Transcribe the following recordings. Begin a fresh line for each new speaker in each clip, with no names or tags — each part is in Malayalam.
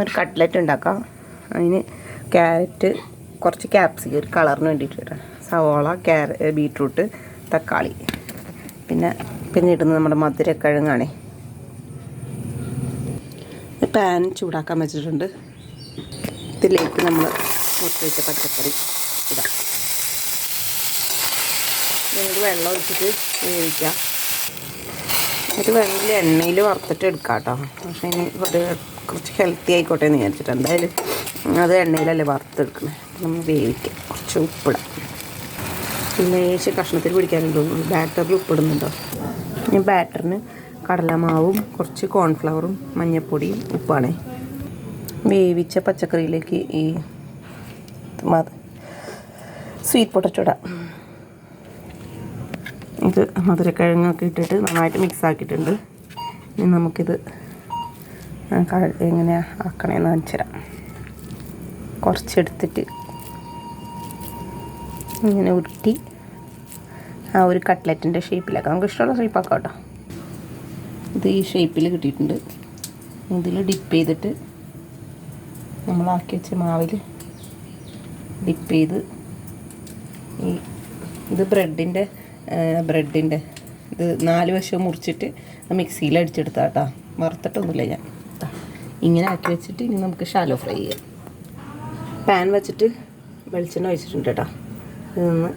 ഒരു കട്ട്ലറ്റ് ഉണ്ടാക്കാം. അതിന് ക്യാരറ്റ് കുറച്ച് ക്യാപ്സിക്കം ഒരു കളറിന് വേണ്ടിയിട്ട് ഇടാം. സവോള ക്യാര ബീട്രൂട്ട് തക്കാളി. പിന്നെ പിന്നെ ഇടുന്നത് നമ്മുടെ മധുരക്കിഴങ്ങാണേ. പാൻ ചൂടാക്കാൻ വെച്ചിട്ടുണ്ട്. ഇതിലേക്ക് നമ്മൾ മുറിച്ച് വെച്ച പച്ചക്കറി ഇടാം. നമുക്ക് വെള്ളം ഒഴിച്ചിട്ട് വേവിക്കാം. ഇത് വേണമെങ്കിൽ എണ്ണയിൽ വറുത്തിട്ട് എടുക്കാം കേട്ടോ. പക്ഷേ ഇനി ഒരു കുറച്ച് ഹെൽത്തി ആയിക്കോട്ടെ എന്ന് വിചാരിച്ചിട്ട് എന്തായാലും അത് എണ്ണയിലല്ലേ വറുത്തെടുക്കണേ. നമ്മൾ വേവിക്കാം. കുറച്ച് ഉപ്പിടാം. പിന്നെ ഏശ് കഷ്ണത്തിൽ പിടിക്കാനും തോന്നുന്നു. ബാറ്ററിൽ ഉപ്പിടുന്നുണ്ടോ? ഇനി ബാറ്ററിന് കടലമാവും കുറച്ച് കോൺഫ്ലവറും മഞ്ഞൾപ്പൊടിയും ഉപ്പാണ്. വേവിച്ച പച്ചക്കറിയിലേക്ക് ഈ സ്വീറ്റ് പൊട്ടറ്റോ ഇടാം. ഇത് മധുരക്കിഴങ്ങൊക്കെ ഇട്ടിട്ട് നന്നായിട്ട് മിക്സ് ആക്കിയിട്ടുണ്ട്. ഇനി നമുക്കിത് എങ്ങനെ ആക്കണേന്ന് കാണിച്ചു തരാം. കുറച്ചെടുത്തിട്ട് ഇങ്ങനെ ഉരുട്ടി ആ ഒരു കട്ട്ലറ്റിന്റെ ഷേപ്പിലാക്കാം. നമുക്ക് ഇഷ്ടമുള്ള ഷേപ്പാക്കാം കേട്ടോ. ഇത് ഈ ഷേപ്പിൽ കിട്ടിയിട്ടുണ്ട്. ഇതിൽ ഡിപ്പ് ചെയ്തിട്ട് നമ്മളാക്കി വെച്ച മാവിൽ ഡിപ്പ് ചെയ്ത് ഈ ഇത് ബ്രെഡിന്റെ ബ്രെഡിന്റെ ഇത് നാല് വശവും മുറിച്ചിട്ട് മിക്സിയിൽ അടിച്ചെടുത്താട്ടാ വറുത്തിട്ടൊന്നുമില്ല ഞാൻ. ഇങ്ങനെ ആക്കി വെച്ചിട്ട് ഇനി നമുക്ക് ഷാലോ ഫ്രൈ ചെയ്യാം. പാൻ വെച്ചിട്ട് വെളിച്ചെണ്ണ ഒഴിച്ചിട്ടുണ്ട് കേട്ടോ. ഇതൊന്ന്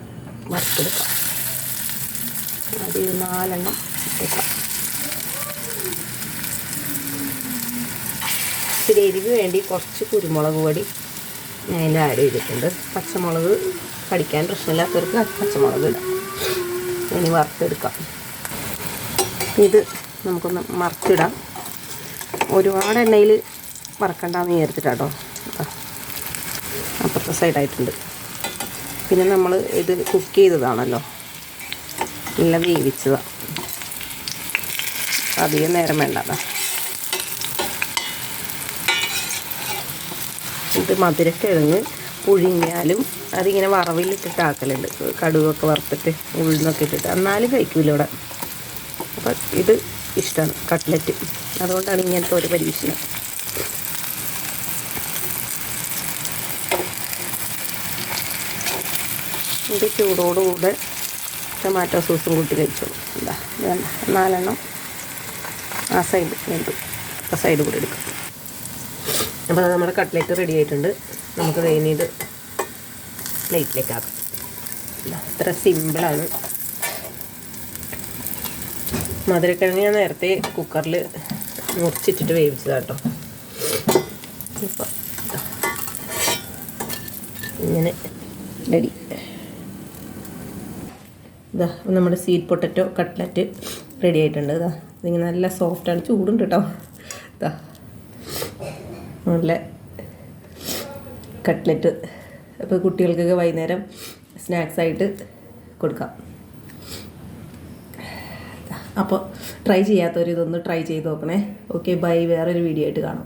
വറുത്തെടുക്കാം. അത് നാലെണ്ണം ഇട്ടേക്കാം. ഇച്ചിരി എരിവ് വേണ്ടി കുറച്ച് കുരുമുളക് പൊടി ഞാൻ അതിൽ ആഡ് ചെയ്തിട്ടുണ്ട്. പച്ചമുളക് കടിക്കാൻ പ്രശ്നമില്ലാത്തവർക്ക് പച്ചമുളക് ഇടാം. ഇനി വറുത്തെടുക്കാം. ഇത് നമുക്കൊന്ന് മറിച്ചിടാം. ഒരുപാട് എണ്ണയിൽ വറക്കണ്ടെന്ന് വിചാരിച്ചിട്ടാട്ടോ. അപ്പുറത്തെ സൈഡായിട്ടുണ്ട് പിന്നെ നമ്മൾ ഇത് കുക്ക് ചെയ്തതാണല്ലോ. നല്ല വേവിച്ചതാണ് അധികം നേരം വേണ്ടതാ ഇത് മധുരക്കിഴങ്ങ് പുഴുങ്ങിയാലും അതിങ്ങനെ വറവിലിട്ടിട്ട് ആക്കലുണ്ട്. കടുവൊക്കെ വറുത്തിട്ട് ഉഴുന്നൊക്കെ ഇട്ടിട്ട്. എന്നാലും കഴിക്കൂല ഇവിടെ. അപ്പം ഇത് ഇഷ്ടമാണ് കട്ട്ലറ്റ്. അതുകൊണ്ടാണ് ഇങ്ങനത്തെ ഒരു പരീക്ഷണം. ഇത് ചൂടോടുകൂടെ ടൊമാറ്റോ സോസും കൂട്ടി കഴിച്ചോളൂ. എന്താ? നാലെണ്ണം ആ സൈഡ് രണ്ട് ആ സൈഡ് കൂടെ എടുക്കും. അപ്പോൾ നമ്മുടെ കട്ട്ലറ്റ് റെഡി ആയിട്ടുണ്ട്. നമുക്ക് ഇനി ഇത് പ്ലേറ്റിലേക്ക് ആക്കാം. ഇതാ, ഇത്ര സിമ്പിളാണ് മധുരക്കിഴങ്ങ് ഞാൻ നേരത്തെ കുക്കറിൽ മുറിച്ചിട്ടിട്ട് വേവിച്ചതാണ് കേട്ടോ ഇങ്ങനെ റെഡി ഇതാ നമ്മുടെ സീറ്റ് പൊട്ടറ്റോ കട്ട്ലറ്റ് റെഡി ആയിട്ടുണ്ട്. ഇതാ ഇതിങ്ങനെ നല്ല സോഫ്റ്റാണ് ചൂടുണ്ട് കേട്ടോ ഇതാ നല്ല കട്ട്ലറ്റ് അപ്പോൾ കുട്ടികൾക്കൊക്കെ വൈകുന്നേരം സ്നാക്സായിട്ട് കൊടുക്കാം. അപ്പോൾ ട്രൈ ചെയ്യാത്തവർ ഇതൊന്ന് ട്രൈ ചെയ്ത് നോക്കണേ. ഓക്കെ ബൈ വേറൊരു വീഡിയോ ആയിട്ട് കാണാം.